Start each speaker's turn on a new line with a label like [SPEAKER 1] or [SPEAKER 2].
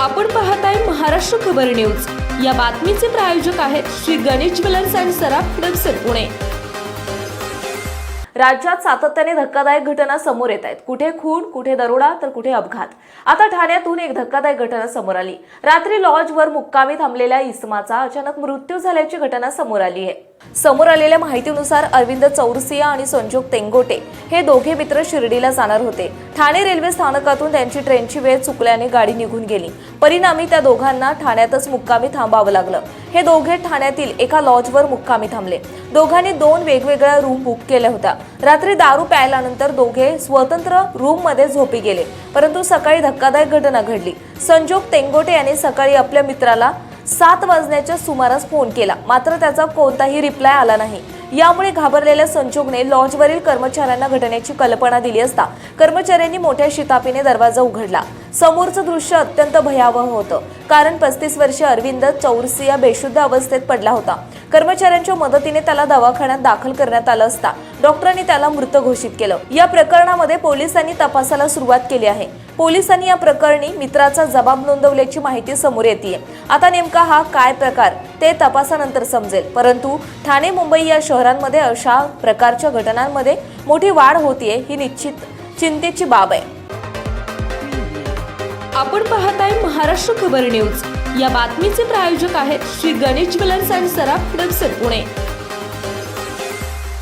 [SPEAKER 1] आपण पाहताय महाराष्ट्र खबर न्यूज. या बातमीचे प्रायोजक आहेत श्री गणेश ज्वेलर्स अँड सराफ हडपसर पुणे. राज्यात सातत्याने धक्कादायक घटना समोर येत आहेत. कुठे खून कुठे दरोडा तर कुठे अपघात. आता ठाण्यातून एक धक्कादायक घटना समोर आली. रात्री लॉजवर मुक्कामी थांबलेल्या इसमाचा अचानक मृत्यू झाल्याची घटना समोर आली आहे. समोर आलेल्या माहितीनुसार अरविंद चौरसिया आणि संजोग तेंगोटे हे दोघे मित्र शिर्डीला जाणार होते. ठाणे रेल्वे स्थानकातून त्यांची ट्रेनची वेळ चुकल्याने गाडी निघून गेली. परिणामी त्या दोघांना ठाण्यातच मुक्कामी थांबावं लागलं. हे दोघे ठाण्यातील एका लॉजवर मुक्कामी थांबले. दोघांनी दोन वेगवेगळ्या रूम बुक केल्या होत्या. रात्री दारू प्यायल्यानंतर दोघे स्वतंत्र रूममध्ये झोपी गेले. परंतु सकाळी धक्कादायक घटना घडली. संजोग तेंगोटे यांनी सकाळी आपल्या मित्राला सात वाजण्याच्या सुमारास फोन केला. मात्र त्याचा कोणताही रिप्लाय आला नाही. यामुळे घाबरलेल्या संजोगने लॉजवरील कर्मचाऱ्यांना घटनेची कल्पना दिली असता कर्मचाऱ्यांनी मोठ्या शितापीने दरवाजा उघडला. समोरचं दृश्य अत्यंत भयावह होतं. कारण पस्तीस वर्षीय अरविंद चौरसिया बेशुद्ध अवस्थेत पडला होता. कर्मचाऱ्यांच्या मदतीने त्याला दवाखान्यात दाखल करण्यात आलं असता डॉक्टरांनी त्याला मृत घोषित केलं. या प्रकरणामध्ये पोलिसांनी तपासाला सुरुवात केली आहे. पोलिसांनी या प्रकरणी मित्राचा जबाब नोंदवल्याची माहिती समोर येते आता नेमका हा काय प्रकार ते तपासानंतर समजेल. परंतु ठाणे मुंबई या शहरांमध्ये अशा प्रकारच्या घटनांमध्ये मोठी वाढ होतीये ही निश्चित चिंतेची बाब आहे. आपण पाहताय महाराष्ट्र खबर न्यूज. या बातमीचे प्रायोजक आहेत श्री गणेश ज्वेलर्स अँड सराफ हडपसर पुणे.